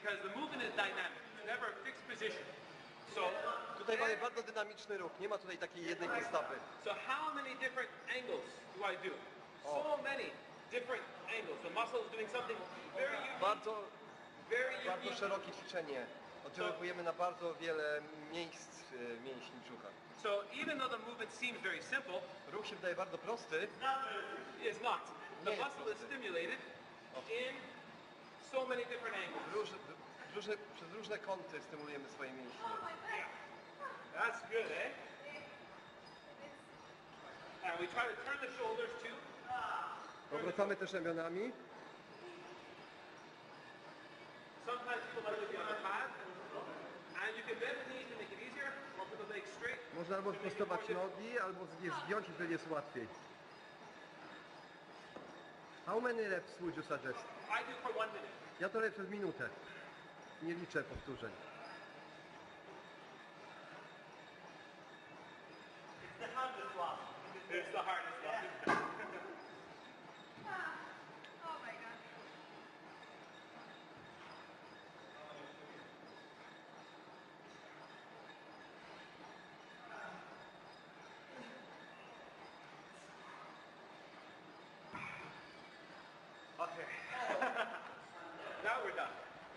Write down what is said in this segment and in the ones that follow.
because the movement is dynamic. It's never a fixed position. So, Tutaj mamy bardzo dynamiczny ruch, nie ma tutaj takiej jednej podstawy. so how many different angles do I do? So many different angles. The muscle is doing something very unique, Bardzo, very bardzo unique. szerokie ćwiczenie. Oddziałujemy na bardzo wiele miejsc e, mięśni brzucha. So even though the movement seems very simple, Ruch się wydaje bardzo prosty, it's not. The muscle is stimulated in so many different angles. różne, przez różne kąty stymulujemy swoje mięśnie. That's good, eh? And we try to turn the shoulders too. Obracamy też ramionami. Sometimes people like to be on the pad. And you can bend the knees to make it easier, or put the legs straight. Można albo to make it prostować more difficult. nogi, albo je zgiąć i wtedy jest łatwiej. How many reps would you suggest? I do for one minute. Ja to robię przez minutę. Nie liczę powtórzeń.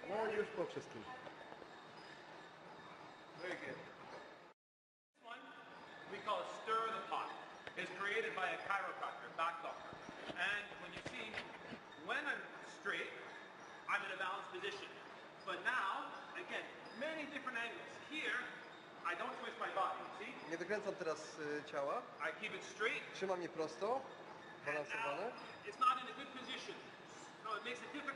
No już po wszystkim. Very good. This one we call a stir the pot. It's created by a chiropractor, back doctor. And when you see, when I'm straight, I'm in a balanced position. But now, again, many different angles. Here, I don't twist my body, see? Nie wykręcam teraz y, ciała. I keep it straight. Trzymam je prosto, balansowane. it's not in a good position. So it makes it difficult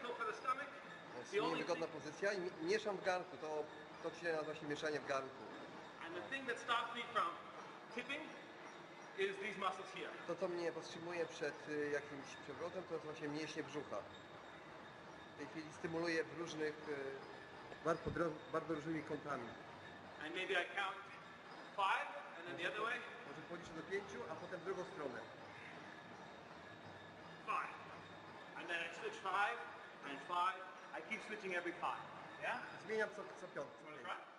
niewygodna pozycja i mi- mieszam w garnku. To, to się nazywa się mieszanie w garnku. To, co mnie powstrzymuje przed y, jakimś przewrotem, to jest właśnie mięśnie brzucha. W tej chwili stymuluję w różnych, y, bardzo, bardzo różnymi kątami. And maybe I count five, and then the other way, Może policzę do pięciu, a potem w drugą stronę. five. And then I switch five, and five. I keep switching every five. Yeah? Zmieniam co, co piątkę. Wanna try?